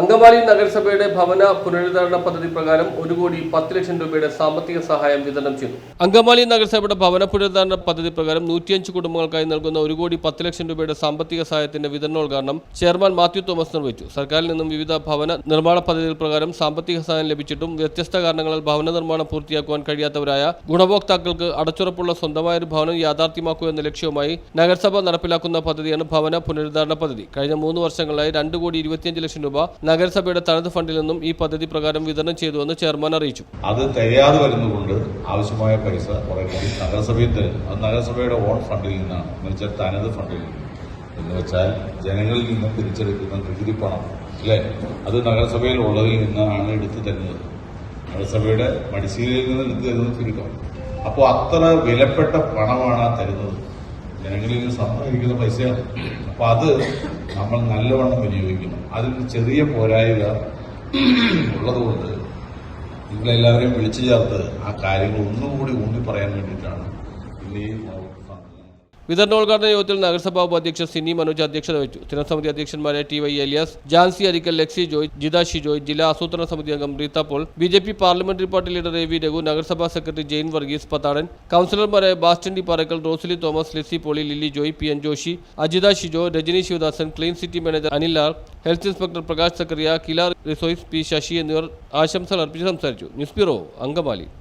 Angamaly നഗരസഭയുടെ ഭവന പുനരുദ്ധാരണ പദ്ധതി പ്രകാരം ഒരു കോടി പത്ത് ലക്ഷം രൂപയുടെ സാമ്പത്തിക സഹായം വിതരണം ചെയ്തു. അങ്കമാലി നഗരസഭയുടെ ഭവന പുനരുദ്ധാരണ പദ്ധതി പ്രകാരം നൂറ്റിയഞ്ച് കുടുംബങ്ങൾക്കായി നൽകുന്ന ഒരു കോടി പത്ത് ലക്ഷം രൂപയുടെ സാമ്പത്തിക സഹായത്തിന്റെ വിതരണോദ്ഘാടനം ചെയർമാൻ മാത്യു തോമസ് നിർവഹിച്ചു. സർക്കാരിൽ നിന്നും വിവിധ ഭവന നിർമ്മാണ പദ്ധതികൾ പ്രകാരം സാമ്പത്തിക സഹായം ലഭിച്ചിട്ടും വ്യത്യസ്ത കാരണങ്ങളാൽ ഭവന നിർമ്മാണം പൂർത്തിയാക്കുവാൻ കഴിയാത്തവരായ ഗുണഭോക്താക്കൾക്ക് അടച്ചുറപ്പുള്ള സ്വന്തമായ ഒരു ഭവനം യാഥാർത്ഥ്യമാക്കുക എന്ന ലക്ഷ്യവുമായി നഗരസഭ നടപ്പിലാക്കുന്ന പദ്ധതിയാണ് ഭവന പുനരുദ്ധാരണ പദ്ധതി. കഴിഞ്ഞ മൂന്ന് വർഷങ്ങളായി രണ്ട് കോടി ഇരുപത്തിയഞ്ച് ലക്ഷം രൂപ നഗരസഭയുടെ തനത് ഫണ്ടിൽ നിന്നും ഈ പദ്ധതി പ്രകാരം വിതരണം ചെയ്തുവെന്ന് ചെയർമാൻ അറിയിച്ചു. അത് തികയാതെ വരുന്നതുകൊണ്ട് ആവശ്യമായ പൈസ കൂടി നഗരസഭയിൽ തരും. നഗരസഭയുടെ ഓൺ ഫണ്ടിൽ നിന്നാണ്. തനത് ഫണ്ടിൽ നിന്ന്. എന്ന് വെച്ചാൽ ജനങ്ങളിൽ നിന്ന് പിരിച്ചെടുക്കുന്ന നികുതി പണം അല്ലേ? അത് നഗരസഭയിൽ ഉള്ളതിൽ നിന്നാണ് എടുത്തു തരുന്നത്. നഗരസഭയുടെ മടിശീലയിൽ നിന്ന് എടുത്തു തരുന്നത് ചുരുക്കം. അപ്പോൾ അത്ര വിലപ്പെട്ട പണമാണ് തരുന്നത്. ജനങ്ങളിൽ നിന്ന് സമ്പാദിക്കുന്ന പൈസയാണ്. അപ്പൊ അത് നമ്മൾ നല്ലവണ്ണം വിനിയോഗിക്കണം. അതിന് ചെറിയ പോരായ്മ ഉള്ളതുകൊണ്ട് നിങ്ങളെല്ലാവരെയും വിളിച്ചു ചേർത്ത് ആ കാര്യങ്ങൾ ഒന്നുകൂടി ഊന്നി പറയാൻ വേണ്ടിയിട്ടാണ് സംഘം വിതരണോദ്ഘാടന യോഗത്തിൽ നഗരസഭാ ഉപാധ്യക്ഷൻ സിനി മനോജ് അധ്യക്ഷത വഹിച്ചു. സ്ഥിരസമിതി അധ്യക്ഷന്മാരെ ടി വൈ എലിയാസ് ജാൻസി അരിക്കൽ ലക്സി ജോയ് ജിത ഷിജോയ് ജില്ലാ ആസൂത്രണ സമിതി അംഗം Reetha Paul B J P parliamentary party leader A V Raghu നഗരസഭാ secretary Jain Varghese Pathadan കൌൺസിലർമാരായ Bastin D Parakkal Rosely Thomas Lissy Poly Lilly Joy P N Joshi Ajitha Shijo Rajani Sivadasan clean city manager Anil R health inspector Prakash Zachariah Kilar റിസോയ്സ് P Sasi എന്നിവർ ആശംസകൾ അർപ്പിച്ച് സംസാരിച്ചു. News bureau Angamaly.